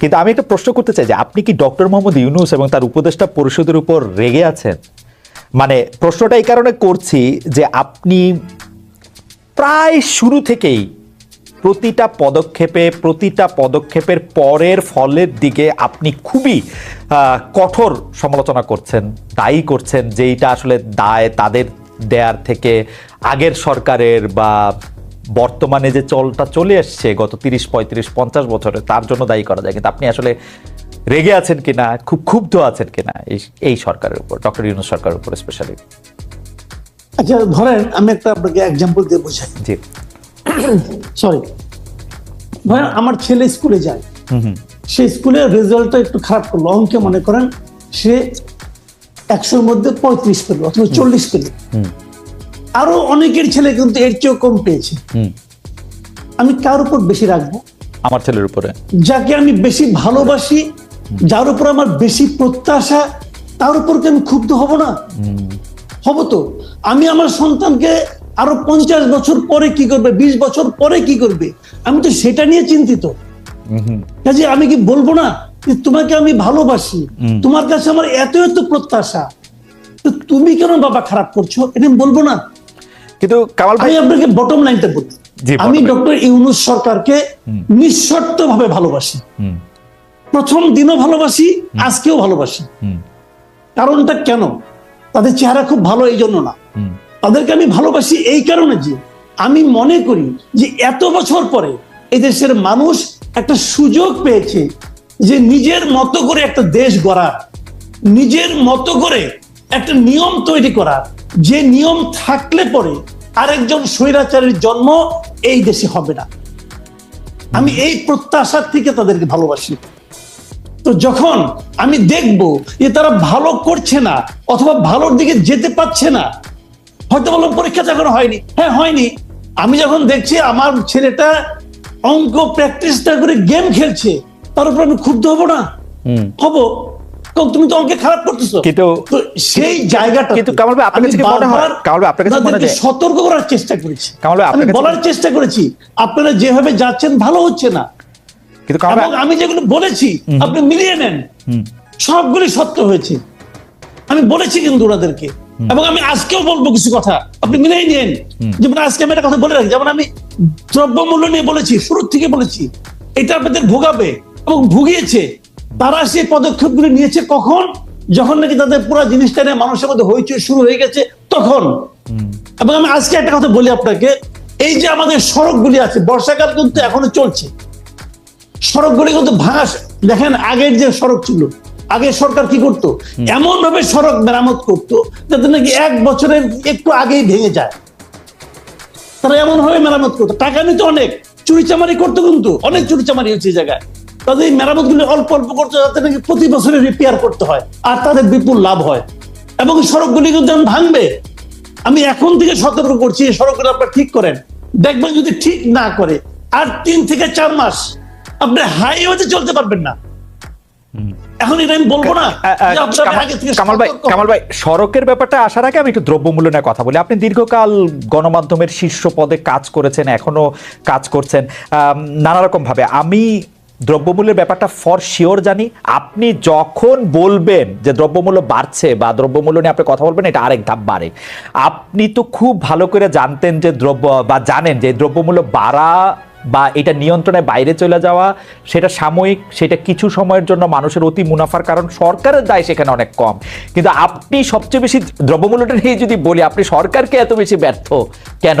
কিন্তু আমি একটা প্রশ্ন করতে চাই যে আপনি কি ডক্টর মোহাম্মদ ইউনুস এবং তার উপদেষ্টা পরিষদের উপর রেগে আছেন? মানে প্রশ্নটা এই কারণে করছি যে আপনি প্রায় শুরু থেকেই প্রতিটা পদক্ষেপে, প্রতিটা পদক্ষেপের পরের ফলের দিকে আপনি খুবই কঠোর সমালোচনা করছেন, দায়ী করছেন যেইটা আসলে দায় তাদের দেয়ার থেকে আগের সরকারের বা বর্তমানে যে চলটা চলে এসছে গত তিরিশ পঁয়ত্রিশ পঞ্চাশ বছরে তার জন্য দায়ী করা যায়। কিন্তু আপনি আসলে রেগে আছেন কিনা খুব ক্ষুব্ধ আছেন কিনা এই এই সরকারের উপর ডক্টর ইউনুস সরকারের উপর স্পেশালি আচ্ছা ধরেন আমি একটা আপনাকে এক্সাম্পল দিয়ে বোঝাই। জি। সরি ধরেন আমার ছেলে স্কুলে যায়। সে স্কুলের রেজাল্টটা একটু খারাপ করল। অঙ্কে মনে করেন সে একশোর মধ্যে পঁয়ত্রিশ পেল অথবা চল্লিশ পেল। আরও অনেকের ছেলে কিন্তু এর চেয়েও কম পেয়েছে। আমি কার উপর বেশি রাখব? আমার ছেলের উপরে। যাকে আমি বেশি ভালোবাসি যার উপর আমার বেশি প্রত্যাশা তার উপর কি আমি ক্ষুব্ধ হব না? হব তো। আমি আমার সন্তানকে আরও পঞ্চাশ বছর পরে কি করবে বিশ বছর পরে কি করবে? আমি তো সেটা নিয়ে চিন্তিত। কাজে আমি কি বলব না যে তোমাকে আমি ভালোবাসি? তোমার কাছে আমার এত এত প্রত্যাশা। তো তুমি কেন বাবা খারাপ করছ? এটা আমি বলব না। কিন্তু কামাল ভাই আপনাকে বটম লাইনটা বলি আমি। ডক্টর ইউনুস সরকারকে নিঃশর্ত ভাবে ভালোবাসি। প্রথম দিনও ভালোবাসি আজকেও ভালোবাসি। কারণটা কেন? তাদের চেহারা খুব ভালো এই জন্য না। তাদেরকে আমি ভালোবাসি এই কারণে যে আমি মনে করি যে এত বছর পরে এই দেশের মানুষ একটা সুযোগ পেয়েছে যে নিজের মতো করে একটা দেশ গড়ার নিজের মতো করে একটা নিয়ম তৈরি করার যে নিয়ম থাকলে পরে আরেকজন স্বৈরাচারের জন্ম এই দেশে হবে না। আমি এই প্রত্যাশার থেকে তাদেরকে ভালোবাসি। তো যখন আমি দেখব যে তারা ভালো করছে না অথবা ভালোর দিকে যেতে পারছে না হয়তো বললাম পরীক্ষা যখন হয়নি। হ্যাঁ হয়নি। আমি যখন দেখছি আমার ছেলেটা অঙ্ক প্র্যাকটিস না করে গেম খেলছে তার উপর আমি ক্ষুব্ধ হব না। হব। তুমি তো অঙ্কে খারাপ করতেছো। কিন্তু- সেই জায়গাটা কিন্তু কামাল ভাই, আপনার কাছে মনে হয়- কামাল ভাই, আপনার কাছে মনে হয় সতর্ক করার চেষ্টা করেছি। কামাল ভাই, আমি বলার চেষ্টা করেছি আপনারা যেভাবে যাচ্ছেন ভালো হচ্ছে না। কিন্তু কামাল আমি যেগুলো বলেছি আপনি মিলিয়ে নেন। সবগুলি সত্য হয়েছে। আমি বলেছি কিন্তু ওনাদেরকে। এবং আমি আজকেও বলব কিছু কথা। আপনি মিলিয়ে নিন যেমন আজকে আমি একটা কথা বলে রাখি যেমন আমি দ্রব্যমূল্য নিয়ে বলেছি শুরু থেকে বলেছি এটা আপনাদের ভোগাবে এবং ভুগিয়েছে। তারা সেই পদক্ষেপগুলি নিয়েছে কখন? যখন নাকি তাদের পুরো জিনিসটা নিয়ে মানুষের মধ্যে হইচই শুরু হয়ে গেছে তখন। এবং আমি আজকে একটা কথা বলি আপনাকে এই যে আমাদের সড়কগুলি আছে বর্ষাকাল কিন্তু এখনও চলছে। সড়কগুলি কিন্তু ভাঙা দেখেন আগের যে সড়ক ছিল আগে সরকার কি করত? এমন ভাবে সড়ক মেরামত করত যাতে নাকি এক বছরের একটু আগেই ভেঙে যায়। তারা এমন ভাবে মেরামত করতো টাকা নিতে অনেক চুরিচামারি করতো কিন্তু অনেক চুরিচামারি হচ্ছে এই জায়গায়। তাদের এই মেরামত গুলি অল্প অল্প করতে যাতে নাকি প্রতি বছরে রিপেয়ার করতে হয় আর তাদের বিপুল লাভ হয়। এবং সড়কগুলি কিন্তু ভাঙবে আমি এখন থেকে সতর্ক করছি এই সড়কগুলো আপনারা ঠিক করেন। দেখবেন যদি ঠিক না করে আর তিন থেকে চার মাস আপনি হাইওয়েতে চলতে পারবেন না। এখন এটা আমি বলব না কামাল- ভাই কামাল ভাই সড়কের ব্যাপারটা আসার আগে আমি একটু দ্রব্যমূল্য নিয়ে কথা বলি। আপনি দীর্ঘকাল গণমাধ্যমের শীর্ষ পদে কাজ করেছেন এখনও কাজ করছেন নানা রকম ভাবে আমি দ্রব্যমূল্যের ব্যাপারটা ফর শিওর জানি। আপনি যখন বলবেন যে দ্রব্যমূল্য বাড়ছে বা দ্রব্যমূল্য নিয়ে আপনি কথা বলবেন, এটা আরেক ধাপ বাড়ে। আপনি তো খুব ভালো করে জানতেন যে দ্রব্য বা জানেন যে দ্রব্যমূল্য বাড়া বা এটা নিয়ন্ত্রণের বাইরে চলে যাওয়া, সেটা সাময়িক, সেটা কিছু সময়ের জন্য মানুষের অতি মুনাফার কারণ সরকারের দায় সেখানে অনেক কম। কিন্তু আপনি সবচেয়ে বেশি দ্রব্যমূল্যটা নিয়ে যদি বলি, আপনি সরকারকে এত বেশি ব্যর্থ কেন?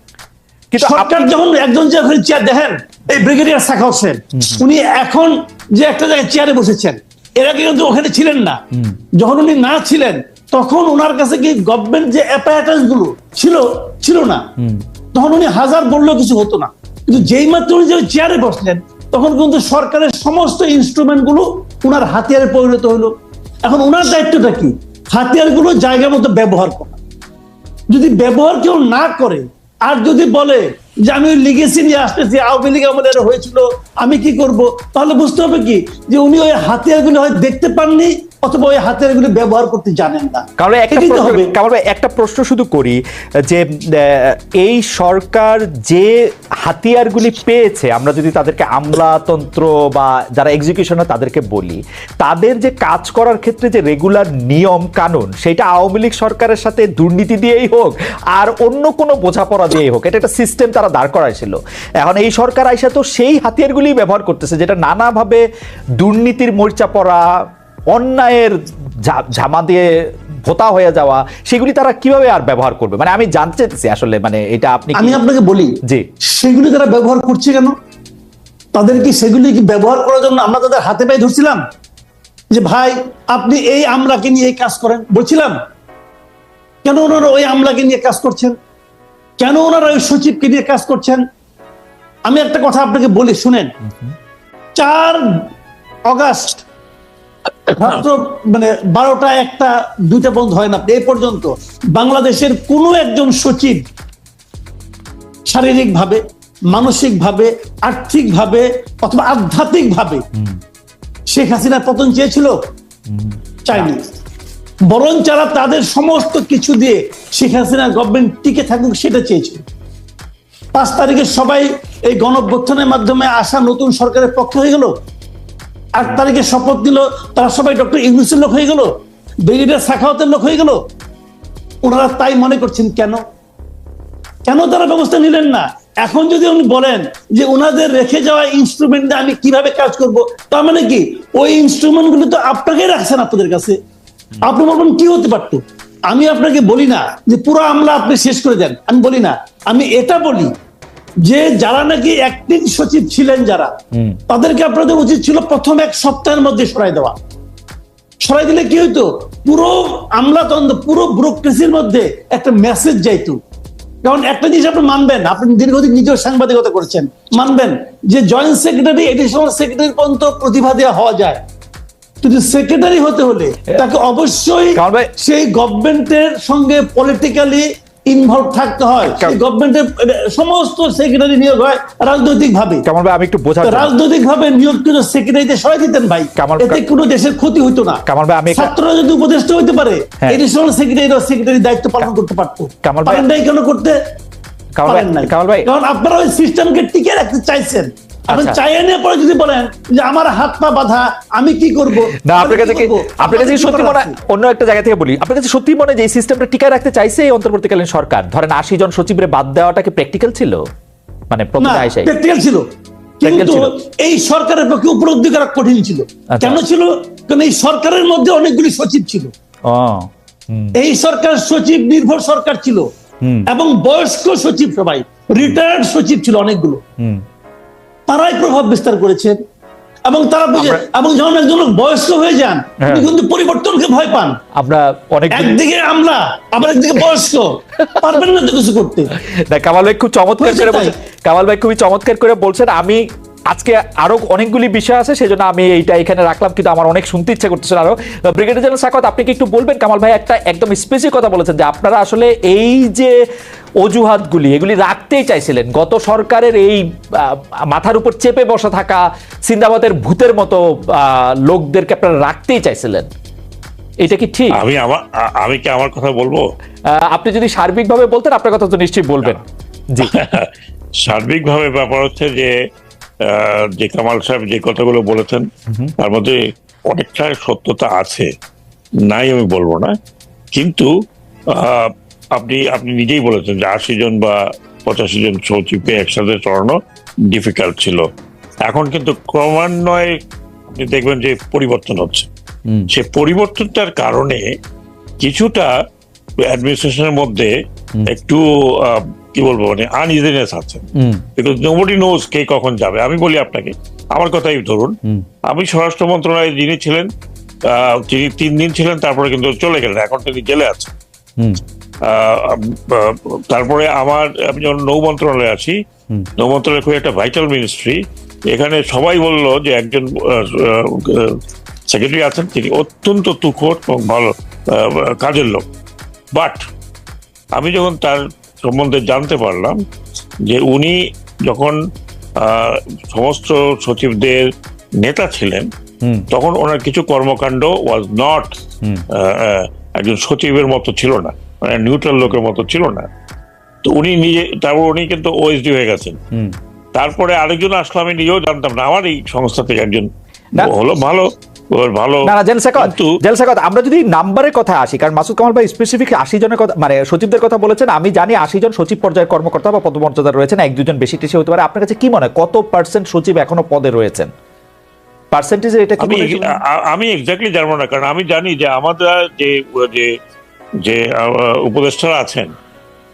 কিন্তু আপ- সরকার যখন একজন যে ওখানে চেয়ার দেখেন এই ব্রিগেডিয়ার শাখা হোসেন উনি এখন যে একটা জায়গায় চেয়ারে বসেছেন এর আগে কিন্তু ওখানে ছিলেন না। যখন উনি না ছিলেন তখন ওনার কাছে কি গভর্নমেন্ট যে অ্যাপারেটাসগুলো ছিল ছিল না? তখন উনি হাজার বললেও কিছু হতো না। কিন্তু যেই মাত্র উনি যে চেয়ারে বসলেন তখন কিন্তু সরকারের সমস্ত ইনস্ট্রুমেন্টগুলো উনার হাতিয়ারে পরিণত হলো। এখন উনার দায়িত্বটা কি? হাতিয়ারগুলো জায়গা মতো ব্যবহার করা। যদি ব্যবহার কেউ না করে আর যদি বলে যে আমি ওই লিগেসি নিয়ে আসতেছি আওয়ামী লীগ আমাদের হয়েছিল আমি কি করব? তাহলে বুঝতে হবে কি? যে উনি ওই হাতিয়ারগুলো হয় দেখতে পাননি অথবা ওই হাতিয়ারগুলো ব্যবহার করতে জানেন না। কারণ একটা একটা প্রশ্ন শুধু করি যে এই সরকার যে হাতিয়ারগুলি পেয়েছে আমরা যদি তাদেরকে আমলাতন্ত্র বা যারা এক্সিকিউশনে তাদেরকে বলি তাদের যে কাজ করার ক্ষেত্রে যে রেগুলার নিয়ম কানুন সেটা আওয়ামী লীগ সরকারের সাথে দুর্নীতি দিয়েই হোক আর অন্য কোনো বোঝাপড়া দিয়েই হোক এটা একটা সিস্টেম তারা দাঁড় করাইছিল। এখন এই সরকার আইসা তো সেই হাতিয়ারগুলি ব্যবহার করতেছে যেটা নানাভাবে দুর্নীতির মোর্চা পড়া অন্যায়ের ঝামা দিয়ে ভোতা হয়ে যাওয়া সেগুলি তারা কীভাবে আর ব্যবহার করবে? মানে আমি জানতে চাইতেছি আসলে মানে এটা আপনি আমি আপনাকে বলি জি। সেগুলি তারা ব্যবহার করছে কেন? তাদের কি সেগুলি কি ব্যবহার করার জন্য আমরা তাদের হাতে পায়ে ধরছিলাম? যে ভাই আপনি এই আমলাকে নিয়ে কাজ করেন বলছিলাম। কেন ওনারা ওই আমলাকে নিয়ে কাজ করছেন? কেন ওনারা ওই সচিবকে নিয়ে কাজ করছেন? আমি একটা কথা আপনাকে বলি শুনেন। চার অগাস্ট মাত্র মানে বারোটা একটা দুইটা বন্ধ হয় না এই পর্যন্ত বাংলাদেশের কোনো একজন সচিব শারীরিক ভাবে মানসিক ভাবে আর্থিক ভাবে অথবা আধ্যাত্মিক ভাবে শেখ হাসিনার পতন চেয়েছিল? চাইনি। বরং যারা তাদের সমস্ত কিছু দিয়ে শেখ হাসিনা গভর্নমেন্ট টিকে থাকুক সেটা চেয়েছিল পাঁচ তারিখে সবাই এই গণঅভ্যুত্থানের মাধ্যমে আসা নতুন সরকারের পক্ষে হয়ে গেল। আট তারিখে শপথ নিল, তারা সবাই ডক্টর ইউনুসের লোক হয়ে গেল, ব্রিগেডিয়ার সাখাওয়াতের লোক হয়ে গেল। ওনারা তাই মনে করছেন কেন? কেন তারা ব্যবস্থা নিলেন না? এখন যদি উনি বলেন যে ওনাদের রেখে যাওয়া ইনস্ট্রুমেন্ট আমি কীভাবে কাজ করব, তার মানে কি? ওই ইনস্ট্রুমেন্টগুলো তো আপনাকেই রাখছেন আপনাদের কাছে। আপনি বলবেন কি হতে পারতো? আমি আপনাকে বলি না যে পুরো আমলা আপনি শেষ করে দেন। আমি বলি না। আমি এটা বলি যে যারা নাকি অ্যাক্টিং সচিব ছিলেন যারা তাদেরকে আপনাদের উচিত ছিল প্রথম এক সপ্তাহের মধ্যে সরাই দেওয়া। সরাই দিলে কি হইতো? পুরো আমলাতন্ত্র পুরো ব্যুরোক্রেসির মধ্যে একটা মেসেজ যাইতো। কারণ একটা জিনিস আপনি মানবেন আপনি দীর্ঘদিন নিজেও সাংবাদিকতা করেছেন। মানবেন যে জয়েন্ট সেক্রেটারি এডিশনাল সেক্রেটারি পর্যন্ত প্রতিভা দেওয়া হওয়া যায়। কিন্তু সেক্রেটারি হতে হলে তাকে অবশ্যই সেই গভর্নমেন্টের সঙ্গে পলিটিক্যালি ইনভলভ থাকতে হয়। গভর্নমেন্টের সমস্ত সেক্রেটারি নিয়োগ হয় রাজনৈতিক ভাবে কামাল ভাই আমি একটু বোঝার রাজনৈতিক ভাবে নিয়োগকৃত সেক্রেটারিতে সরাই দিতেন ভাই। কামাল- এতে কোনো দেশের ক্ষতি হইতো না। কামাল ভাই, আমি ছাত্ররা যদি উপদেষ্টা হইতে পারে হ্যাঁ। এডিশনাল সেক্রেটারি সেক্রেটারি দায়িত্ব পালন করতে পারতো। কামাল ভাই- কেন করতে? কামাল ভাই কামাল ভাই কারণ আপনারা ওই সিস্টেমকে টিকে রাখতে চাইছেন। এখন আচ্ছা। চাইয়ে নিয়ে পরে যদি বলেন যে আমার হাত পা বাঁধা আমি কি করব? না আপনার কাছে কি? আপনার কাছে সত্যি মনে অন্য একটা জায়গা থেকে বলি। আপনার কাছে সত্যি মনে যে এই সিস্টেমটা টিকায় রাখতে চাইছে এই অন্তর্বর্তীকালীন সরকার? ধরেন আশি জন সচিবরে বাদ দেওয়াটা কি প্র্যাকটিক্যাল ছিল? মানে প্রথমে আইসাই। প্র্যাকটিক্যাল ছিল। কিন্তু এই সরকারের পক্ষে উপলব্ধি করা কঠিন ছিল। আচ্ছা। কেন ছিল? কারণ এই সরকারের মধ্যে অনেকগুলি সচিব ছিল। এই সরকার সচিব নির্ভর সরকার ছিল। এবং বয়স্ক সচিব সবাই রিটায়ার্ড সচিব ছিল অনেকগুলো। তারাই প্রভাব বিস্তার করেছেন এবং তারা বুঝে এবং যখন একজন লোক বয়স্ক হয়ে যান হ্যাঁ। কিন্তু পরিবর্তনকে ভয় পান। আমরা অনেক একদিকে আমরা আবার একদিকে বয়স্ক। পারবেন না তো কিছু করতে। দেখ কামাল ভাই খুব চমৎকার করে কামাল ভাই খুবই চমৎকার করে বলছেন আমি আজকে আরও অনেকগুলি বিষয় আছে সেই জন্য আমি এইটা এখানে রাখলাম কিন্তু আমার অনেক শুনতে ইচ্ছা করতেছে আরও। ব্রিগেডিয়ার জেনারেল সাকত আপনি কি একটু বলবেন? কামাল ভাই একটা একদম স্পেসিফিক কথা বলেছেন যে আপনারা আসলে এই যে অজুহাতগুলি এগুলি রাখতেই চাইছিলেন। গত সরকারের এই মাথার উপর চেপে বসা থাকা সিন্দাবাদের ভূতের মতো লোকদেরকে আপনারা রাখতেই চাইছিলেন। এটা কি ঠিক? আমি আমার আমি কি আমার কথা বলব? আপনি যদি সার্বিকভাবে বলতেন আপনার কথা তো নিশ্চয়ই বলবেন। জি। সার্বিকভাবে ব্যাপার হচ্ছে যে যে কামাল সাহেব যে কথাগুলো বলেছেন তার মধ্যে অনেকটা সত্যতা আছে। নাই আমি বলব না। কিন্তু আপনি আপনি নিজেই বলেছেন যে আশি জন বা পঁচাশি জন সচিবকে একসাথে চড়ানো ডিফিকাল্ট ছিল। এখন কিন্তু ক্রমান্বয়ে আপনি দেখবেন যে পরিবর্তন হচ্ছে। সে পরিবর্তনটার কারণে কিছুটা অ্যাডমিনিস্ট্রেশনের মধ্যে একটু কি বলব মানে আনইজিনেস আছে। বিকজ নোবডি নোজ কে কখন যাবে। আমি বলি আপনাকে আমার কথাই ধরুন। আমি স্বরাষ্ট্র মন্ত্রণালয়ে যিনি ছিলেন আহ, তিনি তিন দিন ছিলেন তারপরে কিন্তু চলে গেলেন। এখন তিনি জেলে আছেন। তারপরে আমার আমি যখন নৌ মন্ত্রণালয়ে আছি নৌ মন্ত্রণালয় খুব একটা ভাইটাল মিনিস্ট্রি এখানে সবাই বলল যে একজন সেক্রেটারি আছেন তিনি অত্যন্ত তুখোট এবং ভালো কাজের লোক। বাট আমি যখন তার সম্বন্ধে জানতে পারলাম যে উনি যখন সমস্ত সচিবদের নেতা ছিলেন তখন ওনার কিছু কর্মকাণ্ড ওয়াজ নট। একজন সচিবের মতো ছিল না মানে নিউট্রাল লোকের মতো ছিল না। তো উনি নিজে তারপর উনি কিন্তু ওএসডি হয়ে গেছেন। তারপরে আরেকজন আসলো আমি নিজেও জানতাম না আমার এই সংস্থা থেকে একজন হলো ভালো। ওর ভালো। না না জেল সেকত কিন্তু- আমরা যদি নাম্বারের কথা আসি কারণ মাসুদ কামাল ভাই স্পেসিফিক আশি জনের কথা মানে সচিবদের কথা বলেছেন আমি জানি আশি জন সচিব পর্যায়ের কর্মকর্তা বা পদমর্যাদা রয়েছেন এক দুজন বেশি টেশি হতে পারে। আপনার কাছে কি মনে হয় কত পার্সেন্ট সচিব এখনও পদে রয়েছেন? পার্সেন্টেজে এটা কি আমি এক্স্যাক্টলি জানব না কারণ আমি জানি যে আমাদের যে যে উপদেষ্টারা আছেন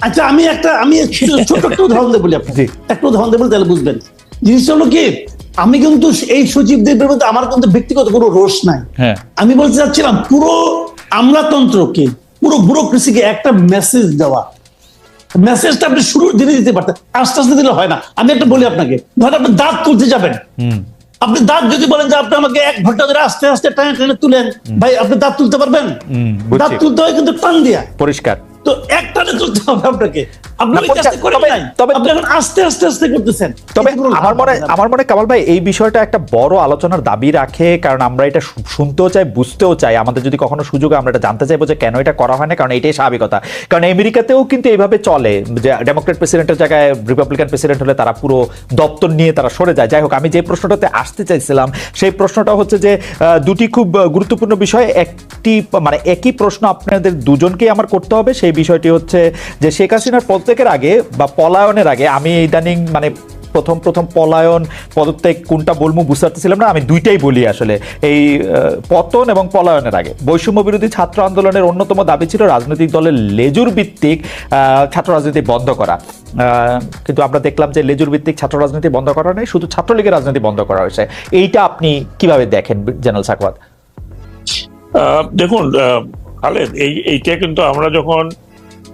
আচ্ছা আমি একটা আমি ছোট- একটা উদাহরণ দেবো বলি আপনাকে। জি। একটা উদাহরণ দেবো তাহলে বুঝবেন। জিনিসটা হলো কি আমি কিন্তু এই সচিবদের বিরুদ্ধে আমার কিন্তু ব্যক্তিগত কোনো রোষ নাই। হ্যাঁ। আমি বলতে চাচ্ছিলাম পুরো আমলাতন্ত্রকে পুরো ব্যুরোক্রেসিকে একটা মেসেজ দেওয়া। মেসেজটা আপনি শুরুর দিনে দিতে পারতেন আস্তে আস্তে দিলে হয় না। আমি একটা বলি আপনাকে ধরেন আপনি দাঁত তুলতে যাবেন। আপনি দাঁত যদি বলেন যে আপনি আমাকে এক ঘণ্টা ধরে আস্তে আস্তে টানে টানে তুলেন ভাই আপনি দাঁত তুলতে পারবেন? দাঁত তুলতে হয় কিন্তু টান দিয়া। পরিষ্কার। তো একটানে চলতে হবে আপনাকে। আমার মনে কামাল ভাই এই বিষয়টা একটা বড় আলোচনার দাবি রাখে কারণ আমরা এটা শুনতেও চাই বুঝতেও চাই। আমাদের যদি কখনো সুযোগ আমরা এটা জানতে চাইব যে কেন এটা করা হয় না কারণ এটাই স্বাভাবিকতা। কারণ আমেরিকাতেও কিন্তু এইভাবে চলে যে ডেমোক্রেট প্রেসিডেন্টের জায়গায় রিপাবলিকান প্রেসিডেন্ট হলে তারা পুরো দপ্তর নিয়ে তারা সরে যায়। যাই হোক আমি যে প্রশ্নটাতে আসতে চাইছিলাম সেই প্রশ্নটা হচ্ছে যে দুটি খুব গুরুত্বপূর্ণ বিষয়। একটি মানে একই প্রশ্ন আপনাদের দুজনকেই আমার করতে হবে। সেই বিষয়টি হচ্ছে যে শেখ হাসিনার পদত্যাগের আগে বা পলায়নের আগে আমি ইদানিং মানে প্রথম প্রথম পলায়ন, পদত্যাগ কোনটা বলব বুঝতে না, আমি দুইটাই বলি আসলে। এই পতন এবং পলায়নের আগে। বৈষম্য বিরোধী ছাত্র আন্দোলনের অন্যতম দাবি ছিল রাজনৈতিক দলের লেজুর ভিত্তিক ছাত্র রাজনীতি বন্ধ করা। কিন্তু আমরা দেখলাম যে লেজুর ভিত্তিক ছাত্র রাজনীতি বন্ধ করা নেই, শুধু ছাত্রলীগের রাজনীতি বন্ধ করা হয়েছে। এইটা আপনি কীভাবে দেখেন জেনারেল সাকওয়াত? দেখুন খালেদ এই, এইটা কিন্তু আমরা যখন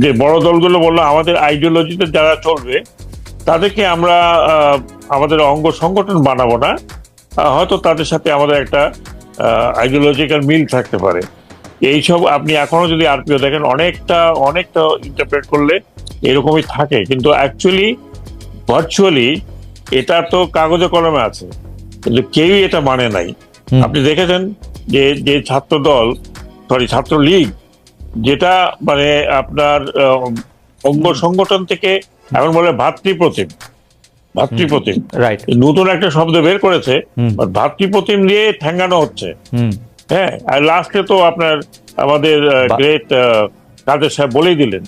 যে- বড় দলগুলো বলল আমাদের আইডিওলজিতে যারা চলবে তাদেরকে আমরা আমাদের অঙ্গ সংগঠন বানাবো না। হয়তো তাদের সাথে আমাদের একটা আইডিওলজিক্যাল মিল থাকতে পারে। এইসব আপনি এখনও যদি আরপিও দেখেন অনেকটা অনেকটা ইন্টারপ্রেট করলে এরকমই থাকে। কিন্তু অ্যাকচুয়ালি ভার্চুয়ালি এটা তো কাগজে কলমে আছে। কিন্তু কেউই এটা মানে নাই। আপনি দেখেছেন যে যে ছাত্র দল সরি ছাত্র লীগ যেটা মানে আপনার অঙ্গ সংগঠন থেকে এখন বলে ভাতৃপ্রতিম। ভাতৃপ্রতিম। রাইট নতুন একটা শব্দ বের করেছে ভাতৃপ্রতিম দিয়ে ঠ্যাঙ্গানো হচ্ছে। হ্যাঁ আর লাস্টে তো আপনার আমাদের গ্রেট কাদের সাহেব বলেই দিলেন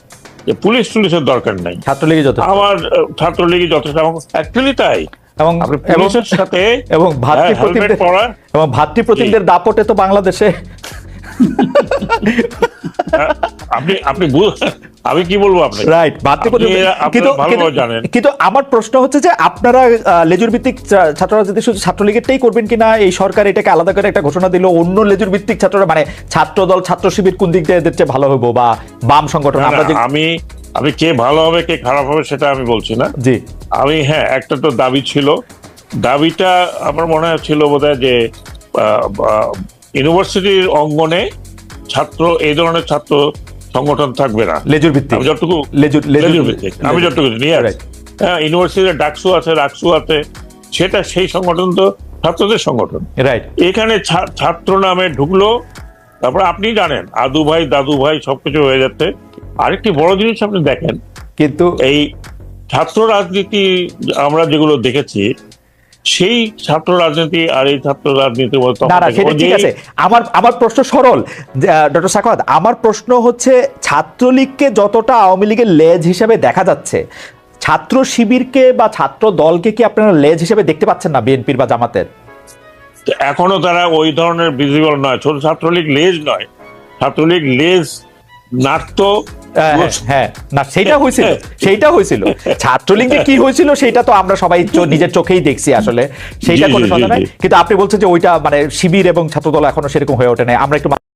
যে পুলিশ টুলিশের দরকার নাই। ছাত্রলীগের যত আমার ছাত্রলীগই যথেষ্ট অ্যাকচুয়ালি তাই। এবং পুলিশের সাথে এবং হ্যাঁ, ভাতৃপ্রতিমদের এবং ভাতৃপ্রতিমদের দাপটে তো বাংলাদেশে আপনি আপনি আমি কি বলব আপনাকে? রাইট কিন্তু কিন্তু- আমার প্রশ্ন হচ্ছে যে আপনারা লেজুর ভিত্তিক ছাত্র রাজনীতি শুধু ছাত্রলীগেরটাই করবেন কিনা? এই সরকার এটাকে আলাদা করে একটা ঘোষণা দিল। অন্য লেজুর ভিত্তিক ছাত্ররা মানে ছাত্র দল ছাত্র শিবির কোন দিক দিয়ে এদের চেয়ে ভালো হব বা বাম সংগঠন? আমরা আমি আমি কে ভালো হবে কে খারাপ হবে সেটা আমি বলছি না। জি। আমি হ্যাঁ একটা তো দাবি ছিল। দাবিটা আমার মনে হচ্ছিল বোধহয় যে ইউনিভার্সিটির অঙ্গনে ছাত্র এই ধরনের ছাত্র সংগঠন থাকবে না। লেজুর ভিত্তিক। আমি যতটুকু লেজুর লেজুর ভিত্তিক। আমি যতটুকু নিয়ে Right. হ্যাঁ ইউনিভার্সিটির ডাকসু আছে রাকসু আছে সেটা সেই সংগঠন তো ছাত্রদের সংগঠন। রাইট এখানে ছাত্র নামে ঢুকলো তারপর আপনি জানেন আদু ভাই দাদু ভাই সবকিছু হয়ে যাচ্ছে। আরেকটি বড় জিনিস আপনি দেখেন কিন্তু এই ছাত্র রাজনীতি আমরা যেগুলো দেখেছি সেই ছাত্র রাজনীতি আর এই ছাত্র ওই ঠিক আছে। আমার আমার প্রশ্ন সরল ডক্টর সাকাত আমার প্রশ্ন হচ্ছে ছাত্রলীগকে যতটা আওয়ামী লীগের লেজ হিসেবে দেখা যাচ্ছে ছাত্র শিবিরকে বা ছাত্র দলকে কি আপনারা লেজ হিসেবে দেখতে পাচ্ছেন না বিএনপির বা জামাতের? এখনও তারা ওই ধরনের ভিজিবল নয়। ছোট ছাত্রলীগ লেজ নয়। ছাত্রলীগ লেজ নাট্য হ্যাঁ, হ্যাঁ, হ্যাঁ না সেটা হয়েছিল সেইটা হয়েছিল। ছাত্রলীগ যে কি হয়েছিল সেটা তো আমরা সবাই নিজের চোখেই দেখছি আসলে সেইটা কোনো কথা নাই। কিন্তু আপনি বলছেন যে ওইটা মানে শিবির এবং ছাত্রদল এখনও সেরকম হয়ে ওঠে নাই। আমরা একটু